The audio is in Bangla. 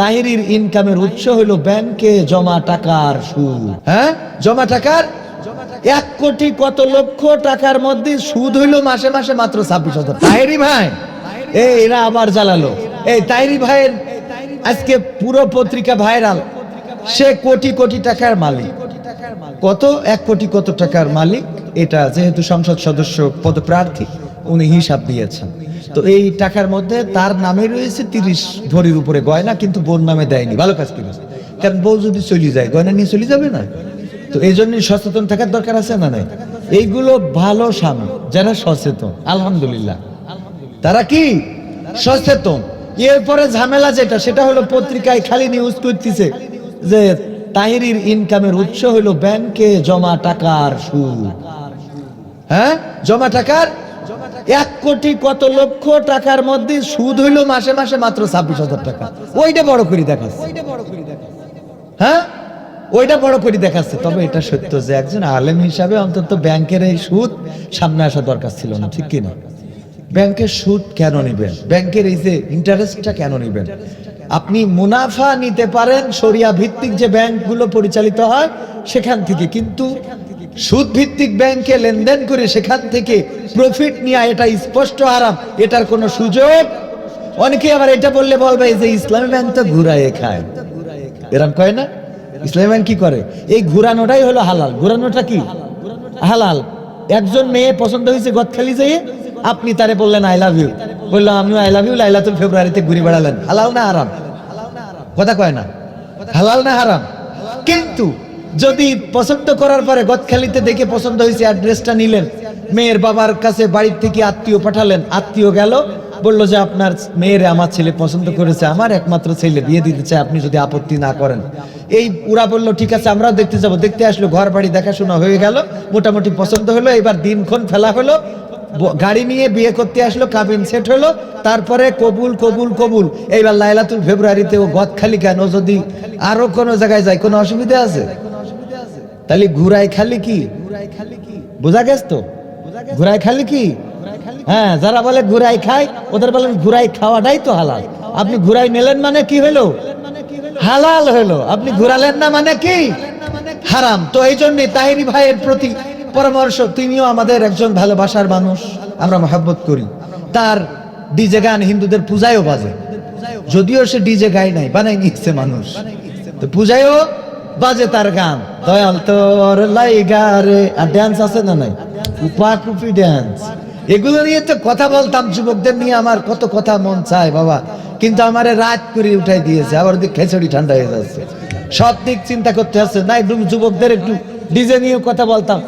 তাহিরির ইনকামের উৎস হলো ব্যাংকে জমা টাকার সুদ। হ্যাঁ? জমা টাকার? এক কোটি কত লক্ষ টাকার মধ্যে সুদ হইল মাসে মাসে মাত্র ছাব্বিশ হাজার। তাহিরি ভাই, এই এরা আবার জ্বালালো। এই তাহিরি ভাইয়ের আজকে পুরো পত্রিকা ভাইরাল। সে কোটি কোটি টাকার মালিক। কত? এক কোটি কত টাকার মালিক? এটা যেহেতু সংসদ সদস্য পদপ্রার্থী, উনি হিসাব দিয়েছেন। তো এই টাকার মধ্যে তার নামে রয়েছে তিরিশ ভরির উপরে গয়না, কিন্তু বোন নামে দেয়নি। ভালো কাজ করেছে। কারণ বউ যদি চলে যায়, গয়না নিয়ে চলে যাবে না? তো এই জন্যই সচেতন থাকার দরকার আছে না নাই? এইগুলো ভালো স্বামী, যারা সচেতন, আলহামদুলিল্লাহ। তারা কি? সচেতন। এরপরে ঝামেলা যেটা, সেটা হলো পত্রিকায় খালি নিউজ করতেছে যে তাহিরির ইনকামের উৎস হলো ব্যাংকে জমা টাকার সুদ। হ্যাঁ? জমা টাকার এক কোটি কত লক্ষ টাকার মধ্যে সুদ হইল মাসে মাসে মাত্র ছাব্বিশ হাজার টাকা। ওইটা বড় করে দেখাচ্ছে। হ্যাঁ? ওইটা বড় করে দেখাচ্ছে। তবে এটা সত্য যে একজন আলেম হিসাবে অন্তত ব্যাংকের এই সুদ সামনে আসা দরকার ছিল না ঠিক কিনা? ব্যাংকের সুদ কেন নেবেন? ব্যাংকের এই যে ইন্টারেস্টটা কেন নেবেন? আপনি মুনাফা নিতে পারেন সরিয়া ভিত্তিক যে ব্যাংকগুলো পরিচালিত হয় সেখান থেকে। কিন্তু সুদ ভিত্তিক ব্যাংকে লেনদেন করে সেখান থেকে প্রফিট নেওয়া এটা স্পষ্ট আরাম এটার কোনো সুযোগ? অনেকে আবার এটা বললে বলবে যে ইসলামী ব্যাংক তো ঘুরায় খায়। এরম কয় না? ইসলামী ব্যাংক কি করে? এই ঘুরানোটাই হলো হালাল। ঘুরানোটা কি? হালাল। একজন মেয়ে পছন্দ হয়েছে গদখালি যেয়ে, আপনি তারে বললেন আই লাভ ইউ বললাম, আমিও আই লাভ ইউ লাইলাতুল ফেব্রুয়ারিতে ঘুরে বেড়ালেন। হালাল না হারাম? কথা কয় না? হালাল না হারাম? কিন্তু যদি পছন্দ করার পরে গদখালিতে দেখে পছন্দ হয়েছে অ্যাড্রেসটা নিলেন। মেয়ের বাবার কাছে বাড়ির থেকে আত্মীয় পাঠালেন। আত্মীয় গেল, বলল যে আপনার মেয়েরে আমার ছেলে পছন্দ করেছে, আমার একমাত্র ছেলে, বিয়ে দিতে চায়, আপনি যদি আপত্তি না করেন। এই উড়া বলল, ঠিক আছে, আমরাও দেখতে যাব। দেখতে আসলো, ঘর বাড়ি দেখাশোনা হয়ে গেল, মোটামুটি পছন্দ হলো, এবার দিনক্ষণ ফেলা হলো গাড়ি নিয়ে বিয়ে করতে আসলো কাবিন সেট হলো, তারপরে কবুল কবুল কবুল। এইবার লাইলাতুল ফেব্রুয়ারিতে ও গদখালি কেন যদি আরও কোনো জায়গায় যায়, কোনো অসুবিধা আছে? তাহলে ঘুরাই খালি কি? বোঝা গেছ তো? ঘুরাই খালি কি? হ্যাঁ যারা বলে ঘুরাই খায়, ওদের বলেন ঘুরাই খাওয়াটাই তো হালাল। আপনি ঘুরাই নিলেন মানে কি হলো? হালাল হলো। আপনি ঘুরালেন না মানে কি? হারাম। তো এই জন্যে তাহিরি ভাইয়ের প্রতি পরামর্শ তিনিও আমাদের একজন ভালোবাসার মানুষ, আমরা মহাব্বত করি। তার ডিজে গান হিন্দুদের পূজায়ও বাজে। যদিও সে ডিজে গায় নাই বানাই নিচ্ছে মানুষ। তো পূজায়ও বাজে তার গান। দয়াল তোর লাইগা রে। আর ড্যান্স আছে না নাই? উপাকুপি ড্যান্স এগুলো নিয়ে তো কথা বলতাম যুবকদের নিয়ে, আমার কত কথা মন চায় বাবা। কিন্তু আমার রাত করে উঠাই দিয়েছে, আবার দিক খেচড়ি ঠান্ডা হয়ে যাচ্ছে। সব দিক চিন্তা করতে হচ্ছে। না একদম যুবকদের একটু ডিজে নিয়ে কথা বলতাম।